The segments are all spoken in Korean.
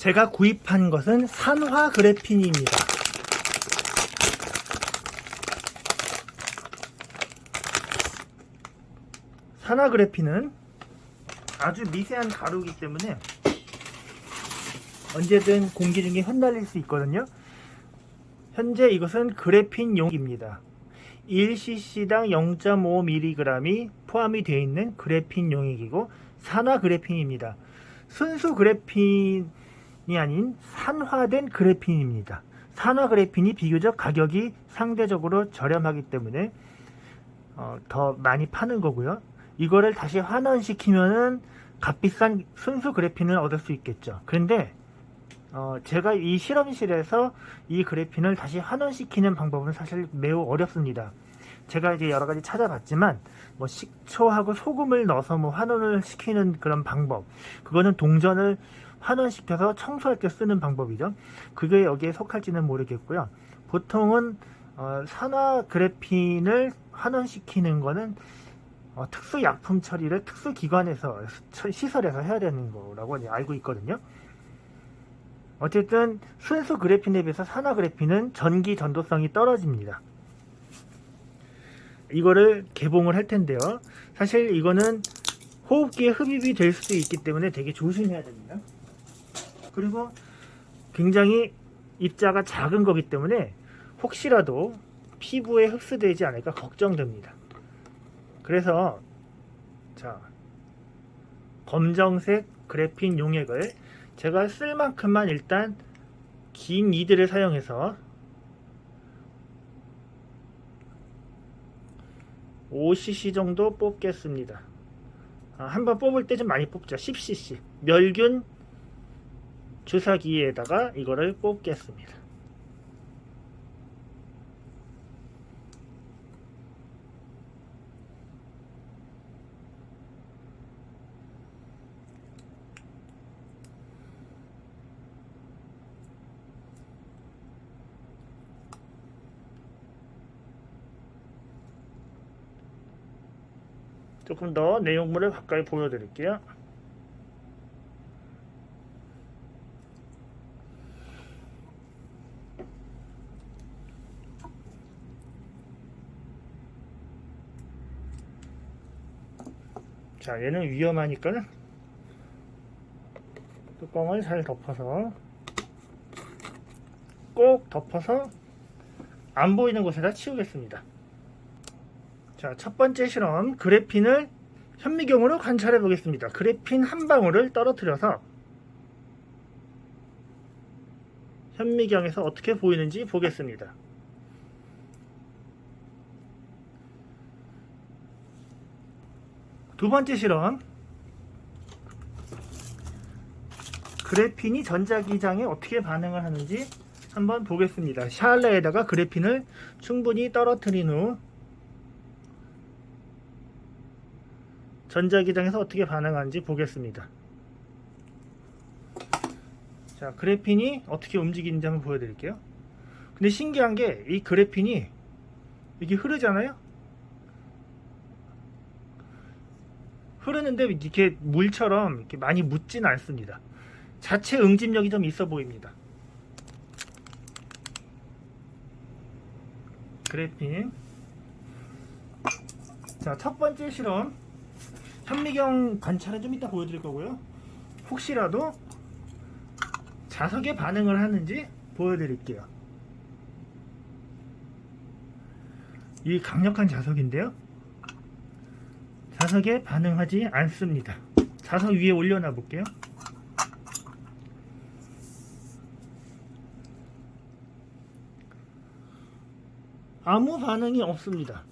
제가 구입한 것은 산화 그래핀입니다. 산화 그래핀은 아주 미세한 가루이기 때문에 언제든 공기 중에 흩날릴 수 있거든요. 현재 이것은 그래핀 용입니다. 1cc당 0.5mg이 포함이 되어 있는 그래핀 용액이고 산화 그래핀입니다. 순수 그래핀 이 아닌 산화된 그래핀입니다. 산화 그래핀이 비교적 가격이 상대적으로 저렴하기 때문에 어, 더 많이 파는 거고요. 이거를 다시 환원시키면은 값비싼 순수 그래핀을 얻을 수 있겠죠. 그런데 어, 제가 이 실험실에서 이 그래핀을 다시 환원시키는 방법은 사실 매우 어렵습니다. 제가 이제 여러 가지 찾아봤지만 뭐 식초하고 소금을 넣어서 뭐 환원을 시키는 그런 방법 그거는 동전을 환원시켜서 청소할 때 쓰는 방법이죠. 그게 여기에 속할지는 모르겠고요. 보통은 어, 산화 그래핀을 환원시키는 거는 어, 특수 약품 처리를 특수 기관에서 시설에서 해야 되는 거라고 알고 있거든요. 어쨌든 순수 그래핀에 비해서 산화 그래핀은 전기 전도성이 떨어집니다. 이거를 개봉을 할 텐데요. 사실 이거는 호흡기에 흡입이 될 수도 있기 때문에 되게 조심해야 됩니다. 그리고 굉장히 입자가 작은 거기 때문에 혹시라도 피부에 흡수되지 않을까 걱정됩니다. 그래서 자 검정색 그래핀 용액을 제가 쓸 만큼만 일단 긴 이들을 사용해서 5cc 정도 뽑겠습니다. 아, 한번 뽑을 때 좀 많이 뽑죠. 10cc. 멸균 주사기에다가 이거를 뽑겠습니다. 조금 더 내용물을 가까이 보여드릴게요. 자, 얘는 위험하니까 뚜껑을 잘 덮어서 꼭 덮어서 안 보이는 곳에다 치우겠습니다. 자, 첫 번째 실험 그래핀을 현미경으로 관찰해 보겠습니다. 그래핀 한 방울을 떨어뜨려서 현미경에서 어떻게 보이는지 보겠습니다. 두 번째 실험 그래핀이 전자기장에 어떻게 반응을 하는지 한번 보겠습니다. 샤알라에다가 그래핀을 충분히 떨어뜨린 후 전자기장에서 어떻게 반응하는지 보겠습니다. 자, 그래핀이 어떻게 움직이는지 한번 보여드릴게요. 근데 신기한 게 이 그래핀이 이게 흐르잖아요? 흐르는데 이렇게 물처럼 이렇게 많이 묻지는 않습니다. 자체 응집력이 좀 있어 보입니다. 그래핀. 자, 첫 번째 실험. 현미경 관찰은 좀 이따 보여드릴 거고요. 혹시라도 자석에 반응을 하는지 보여드릴게요. 이 강력한 자석인데요. 자석에 반응하지 않습니다. 자석 위에 올려놔 볼게요. 아무 반응이 없습니다.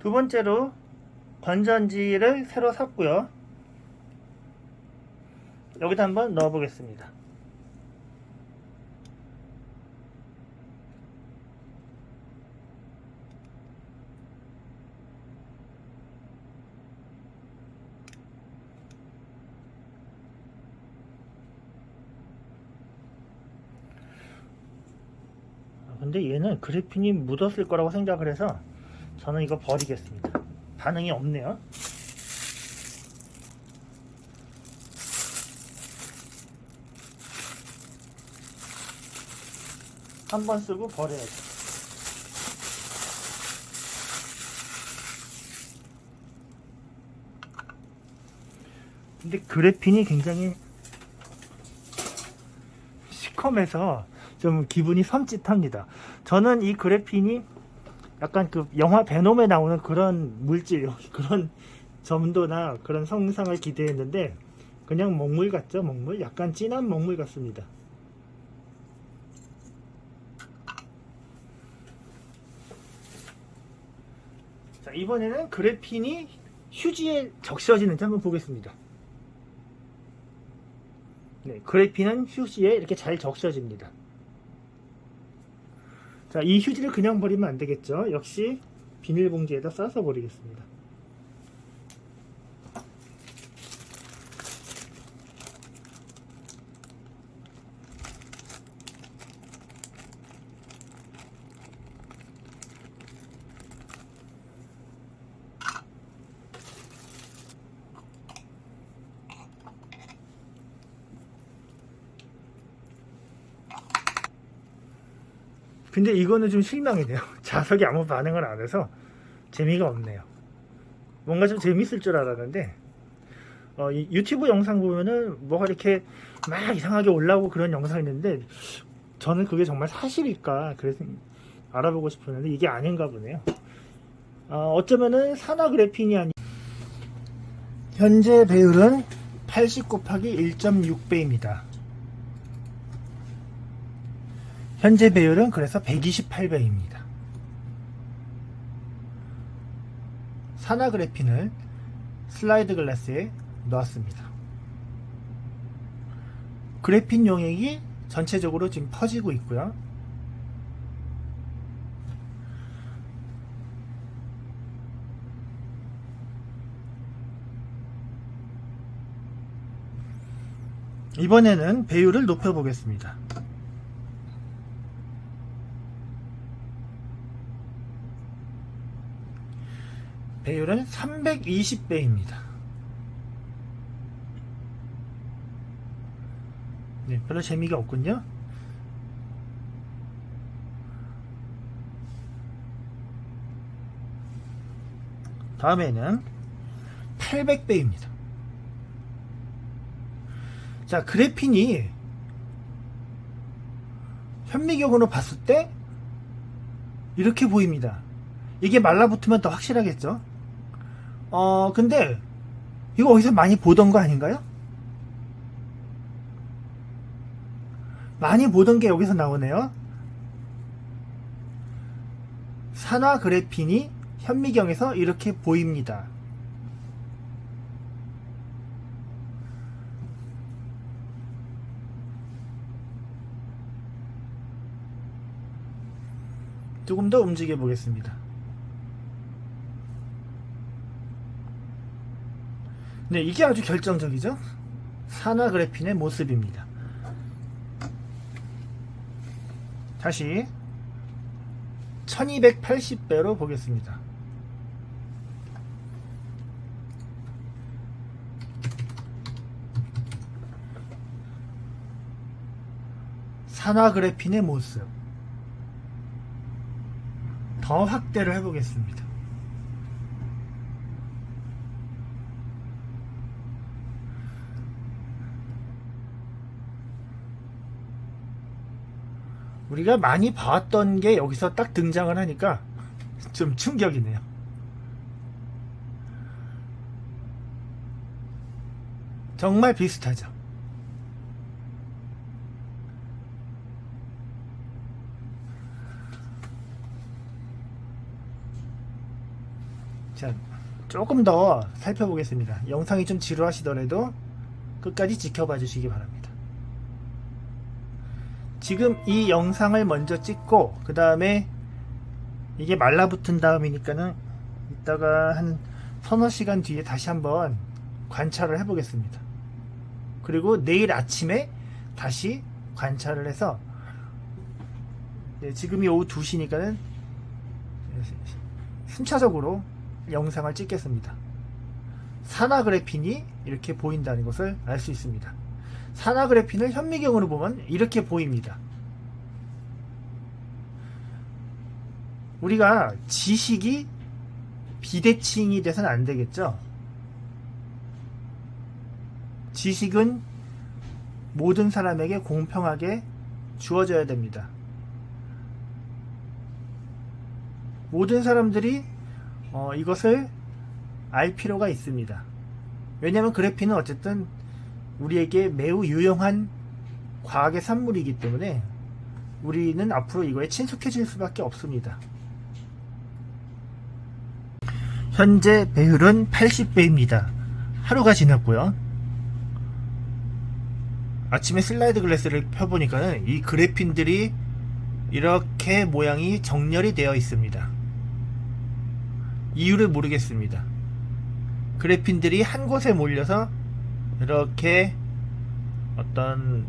두 번째로 건전지를 새로 샀고요. 여기다 한번 넣어 보겠습니다. 근데 얘는 그래핀이 묻었을 거라고 생각을 해서 저는 이거 버리겠습니다. 반응이 없네요. 한 번 쓰고 버려야죠. 근데 그래핀이 굉장히 시커매서 좀 기분이 섬찟합니다. 저는 이 그래핀이 약간 그 영화 베놈에 나오는 그런 물질, 그런 점도나 그런 성상을 기대했는데 그냥 먹물 같죠, 먹물? 약간 진한 먹물 같습니다. 자, 이번에는 그래핀이 휴지에 적셔지는지 한번 보겠습니다. 네, 그래핀은 휴지에 이렇게 잘 적셔집니다. 자, 이 휴지를 그냥 버리면 안 되겠죠. 역시 비닐봉지에다 싸서 버리겠습니다. 근데 이거는 좀 실망이네요. 자석이 아무 반응을 안 해서 재미가 없네요. 뭔가 좀 재밌을 줄 알았는데 어, 이 유튜브 영상 보면은 뭐가 이렇게 막 이상하게 올라오고 그런 영상이 있는데 저는 그게 정말 사실일까 그래서 알아보고 싶었는데 이게 아닌가 보네요. 어, 어쩌면은 산화 그래핀이 아니 현재 배율은 80 곱하기 1.6배입니다. 현재 배율은 그래서 128배입니다. 산화 그래핀을 슬라이드 글라스에 넣었습니다. 그래핀 용액이 전체적으로 지금 퍼지고 있고요. 이번에는 배율을 높여 보겠습니다. 배율은 320배입니다. 네, 별로 재미가 없군요. 다음에는 800배입니다. 자, 그래핀이 현미경으로 봤을 때 이렇게 보입니다. 이게 말라붙으면 더 확실하겠죠? 어, 근데 이거 어디서 많이 보던 거 아닌가요? 많이 보던 게 여기서 나오네요. 산화 그래핀이 현미경에서 이렇게 보입니다. 조금 더 움직여 보겠습니다. 네, 이게 아주 결정적이죠? 산화 그래핀의 모습입니다. 다시 1280배로 보겠습니다. 산화 그래핀의 모습 더 확대를 해보겠습니다. 우리가 많이 봐왔던 게 여기서 딱 등장을 하니까 좀 충격이네요. 정말 비슷하죠. 자, 조금 더 살펴보겠습니다. 영상이 좀 지루하시더라도 끝까지 지켜봐 주시기 바랍니다. 지금 이 영상을 먼저 찍고 그 다음에 이게 말라붙은 다음이니까는 이따가 한 서너 시간 뒤에 다시 한번 관찰을 해보겠습니다. 그리고 내일 아침에 다시 관찰을 해서 네, 지금이 오후 2시니까는 순차적으로 영상을 찍겠습니다. 산화 그래핀이 이렇게 보인다는 것을 알 수 있습니다. 산화 그래핀을 현미경으로 보면 이렇게 보입니다. 우리가 지식이 비대칭이 돼서는 안 되겠죠. 지식은 모든 사람에게 공평하게 주어져야 됩니다. 모든 사람들이 어, 이것을 알 필요가 있습니다. 왜냐하면 그래피는 어쨌든 우리에게 매우 유용한 과학의 산물이기 때문에 우리는 앞으로 이거에 친숙해질 수밖에 없습니다. 현재 배율은 80배입니다. 하루가 지났고요. 아침에 슬라이드 글래스를 펴보니까는 이 그래핀들이 이렇게 모양이 정렬이 되어 있습니다. 이유를 모르겠습니다. 그래핀들이 한 곳에 몰려서 이렇게 어떤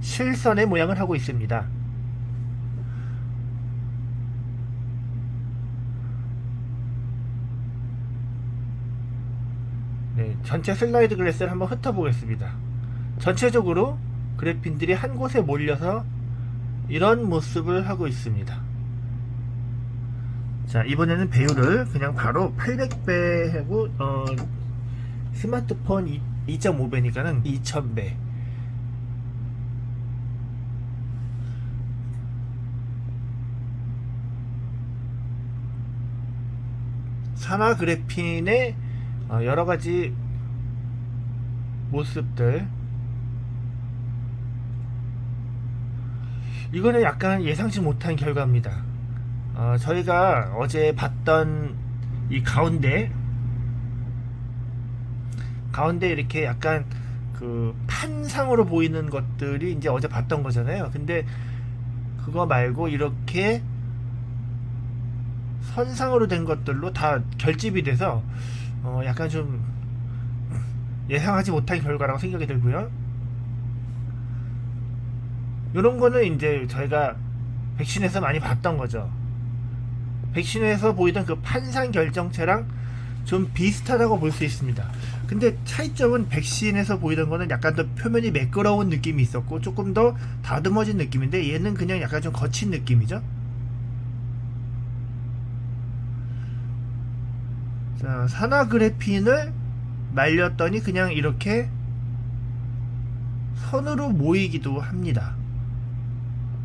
실선의 모양을 하고 있습니다. 네, 전체 슬라이드 글래스를 한번 흩어보겠습니다. 전체적으로 그래핀들이 한 곳에 몰려서 이런 모습을 하고 있습니다. 자, 이번에는 배율을 그냥 바로 800배 하고, 어, 스마트폰 2.5배니까는 2000배. 산화 그래핀의 어, 여러 가지 모습들 이거는 약간 예상치 못한 결과입니다. 어, 저희가 어제 봤던 이 가운데 가운데 이렇게 약간 그 판상으로 보이는 것들이 이제 어제 봤던 거잖아요. 근데 그거 말고 이렇게 선상으로 된 것들로 다 결집이 돼서 어, 약간 좀 예상하지 못한 결과라고 생각이 들고요. 이런 거는 이제 저희가 백신에서 많이 봤던 거죠. 백신에서 보이던 그 판상 결정체랑 좀 비슷하다고 볼 수 있습니다. 근데 차이점은 백신에서 보이던 거는 약간 더 표면이 매끄러운 느낌이 있었고 조금 더 다듬어진 느낌인데 얘는 그냥 약간 좀 거친 느낌이죠. 자, 산화 그래핀을 말렸더니 그냥 이렇게 선으로 모이기도 합니다.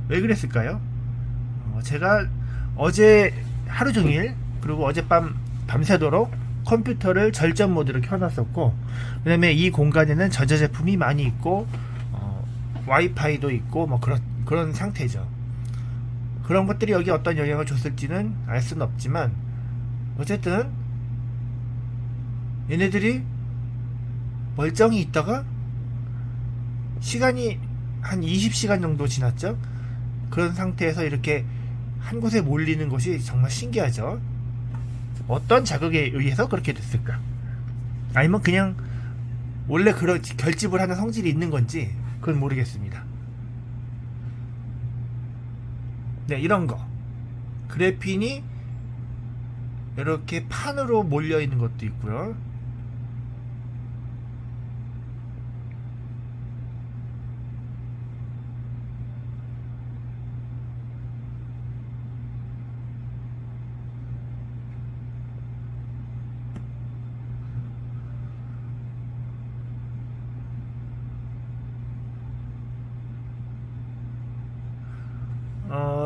왜 그랬을까요? 어, 제가 어제 하루 종일 그리고 어젯밤 밤새도록 컴퓨터를 절전 모드로 켜놨었고 그 다음에 이 공간에는 전자제품이 많이 있고 어, 와이파이도 있고 뭐 그런 그런 상태죠. 그런 것들이 여기 어떤 영향을 줬을지는 알 수는 없지만 어쨌든 얘네들이 멀쩡히 있다가 시간이 한 20시간 정도 지났죠. 그런 상태에서 이렇게 한 곳에 몰리는 것이 정말 신기하죠. 어떤 자극에 의해서 그렇게 됐을까? 아니면 그냥 원래 그런 결집을 하는 성질이 있는 건지 그건 모르겠습니다. 네, 이런 거. 그래핀이 이렇게 판으로 몰려 있는 것도 있고요.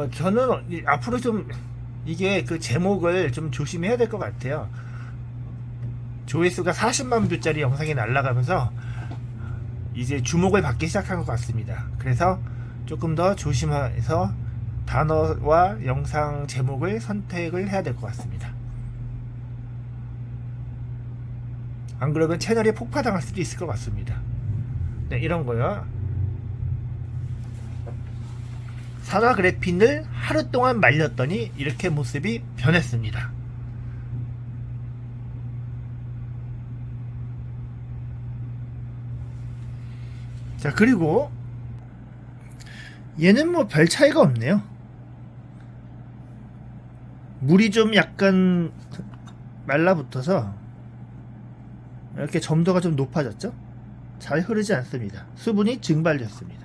어, 저는 이- 앞으로 좀 이게 그 제목을 좀 조심해야 될 것 같아요. 조회수가 40만 뷰짜리 영상이 날아가면서 이제 주목을 받기 시작한 것 같습니다. 그래서 조금 더 조심해서 단어와 영상 제목을 선택을 해야 될 것 같습니다. 안 그러면 채널이 폭파당할 수도 있을 것 같습니다. 네, 이런 거요. 산화 그래핀을 하루 동안 말렸더니 이렇게 모습이 변했습니다. 자, 그리고 얘는 뭐 별 차이가 없네요. 물이 좀 약간 말라붙어서 이렇게 점도가 좀 높아졌죠? 잘 흐르지 않습니다. 수분이 증발됐습니다.